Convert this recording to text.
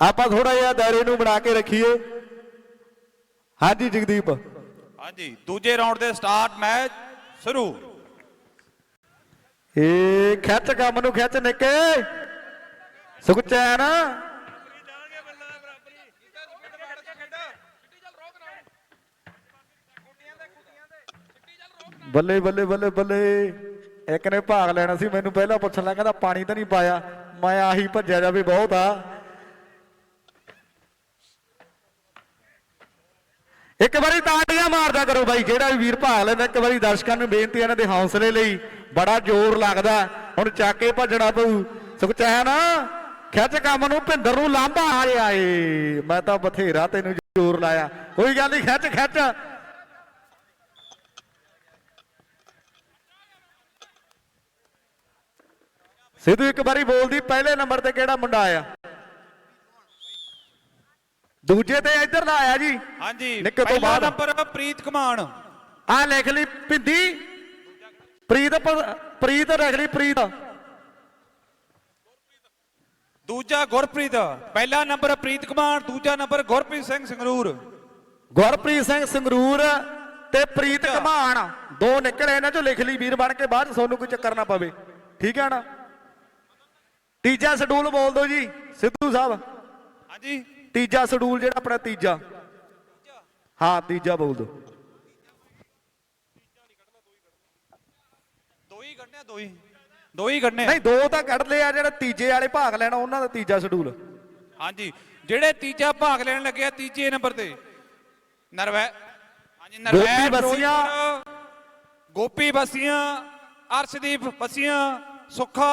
ਆਪਾਂ ਥੋੜਾ ਜਿਹਾ ਦਾਇਰੇ ਨੂੰ ਬਣਾ ਕੇ ਰੱਖੀਏ। ਹਾਂਜੀ ਜਗਦੀਪ। ਹਾਂਜੀ ਦੂਜੇ ਰਾਉਂਡ ਦੇ ਸਟਾਰਟ ਮੈਚ ਸ਼ੁਰੂ। ਏ ਖਿੱਚ ਕੰਮ ਨੂੰ ਖਿੱਚ ਨਿੱਕੇ। ਸੁਖਚੈਨ। ਬੱਲੇ ਬੱਲੇ ਬੱਲੇ ਬੱਲੇ। ਇੱਕ ਨੇ ਭਾਗ ਲੈਣਾ ਸੀ ਮੈਨੂੰ ਪਹਿਲਾਂ ਪੁੱਛਣ ਲੱਗਾ ਕਹਿੰਦਾ ਪਾਣੀ ਤਾਂ ਨਹੀਂ ਪਾਇਆ। ਮੈਂ ਆਹੀ ਭੱਜਿਆ ਜਾਵੇ ਬਹੁਤ ਆ। ਇੱਕ ਵਾਰੀ ਤਾੜੀਆਂ ਮਾਰਦਾ ਕਰੋ ਬਾਈ ਜਿਹੜਾ ਵੀ ਵੀਰ ਭਾਗ ਲੈਂਦਾ, ਇੱਕ ਵਾਰੀ ਦਰਸ਼ਕਾਂ ਨੂੰ ਬੇਨਤੀ ਇਹਨਾਂ ਦੇ ਹੌਸਲੇ ਲਈ, ਬੜਾ ਜ਼ੋਰ ਲੱਗਦਾ, ਹੁਣ ਚੱਕ ਕੇ ਭੱਜਣਾ ਪਊ। ਸੁਖਚੈਨ ਖਿੱਚ ਕੰਮ ਨੂੰ, ਭਿੰਦਰ ਨੂੰ ਲਾਂਭਾ ਆ ਰਿਹਾ ਏ। ਮੈਂ ਤਾਂ ਬਥੇਰਾ ਤੈਨੂੰ ਜ਼ੋਰ ਲਾਇਆ। ਕੋਈ ਗੱਲ ਨਹੀਂ, ਖਿੱਚ ਖਿੱਚ। ਸਿੱਧੂ ਇੱਕ ਵਾਰੀ ਬੋਲਦੀ, ਪਹਿਲੇ ਨੰਬਰ ਤੇ ਕਿਹੜਾ ਮੁੰਡਾ ਆਇਆ? ਦੂਜੇ ਤੇ ਇੱਧਰ ਦਾ ਆਇਆ ਜੀ। ਹਾਂਜੀ ਨਿੱਕੇ ਤੋਂ ਬਾਅਦ। ਨੰਬਰ ਪ੍ਰੀਤ ਕਮਾਨ। ਆ ਲਿਖ ਲਈ ਭਿੰਦੀ ਪ੍ਰੀਤ ਪ੍ਰੀਤ ਲਿਖ ਲਈ ਪ੍ਰੀਤ। ਦੂਜਾ ਗੁਰਪ੍ਰੀਤ ਪਹਿਲਾ ਨੰਬਰ ਪ੍ਰੀਤ ਕਮਾਨ ਦੂਜਾ ਨੰਬਰ ਗੁਰਪ੍ਰੀਤ ਸਿੰਘ ਸੰਗਰੂਰ। ਗੁਰਪ੍ਰੀਤ ਸਿੰਘ ਸੰਗਰੂਰ ਤੇ ਪ੍ਰੀਤ ਘਮਾਣ ਦੋ ਨਿਕਲੇ ਇਹਨਾਂ ਚੋਂ ਲਿਖ ਲਈ ਵੀਰ ਬਣ ਕੇ ਬਾਅਦ ਤੁਹਾਨੂੰ ਕੋਈ ਚੱਕਰ ਨਾ ਪਵੇ। ਠੀਕ ਹੈ ਨਾ? ਤੀਜਾ ਸ਼ਡਿਊਲ ਬੋਲ ਦਿਓ ਜੀ ਸਿੱਧੂ ਸਾਹਿਬ। ਹਾਂਜੀ। ਤੀਜਾ ਸ਼ਡਿਊਲ ਜਿਹੜਾ ਆਪਣਾ ਤੀਜਾ। ਹਾਂ ਤੀਜਾ ਬੋਲ ਦੋ। ਹੀ ਕੱਢਨੇ ਦੋ ਹੀ। ਦੋ ਹੀ ਕੱਢਨੇ। ਨਹੀਂ ਦੋ ਤਾਂ ਕੱਢ ਲਏ ਆ ਜਿਹੜਾ ਤੀਜੇ ਵਾਲੇ ਭਾਗ ਲੈਣਾ ਉਹਨਾਂ ਦਾ ਤੀਜਾ ਸ਼ਡਿਊਲ ਹਾਂਜੀ ਜਿਹੜੇ ਤੀਜਾ ਭਾਗ ਲੈਣ ਲੱਗੇ ਆ ਤੀਜੇ ਨੰਬਰ ਤੇ। ਨਰਵੈ ਹਾਂਜੀ ਨਰਵੈ ਬਸੀਆਂ। ਗੋਪੀ ਬਸੀਆਂ ਅਰਸ਼ਦੀਪ ਬਸੀਆਂ ਸੁੱਖਾ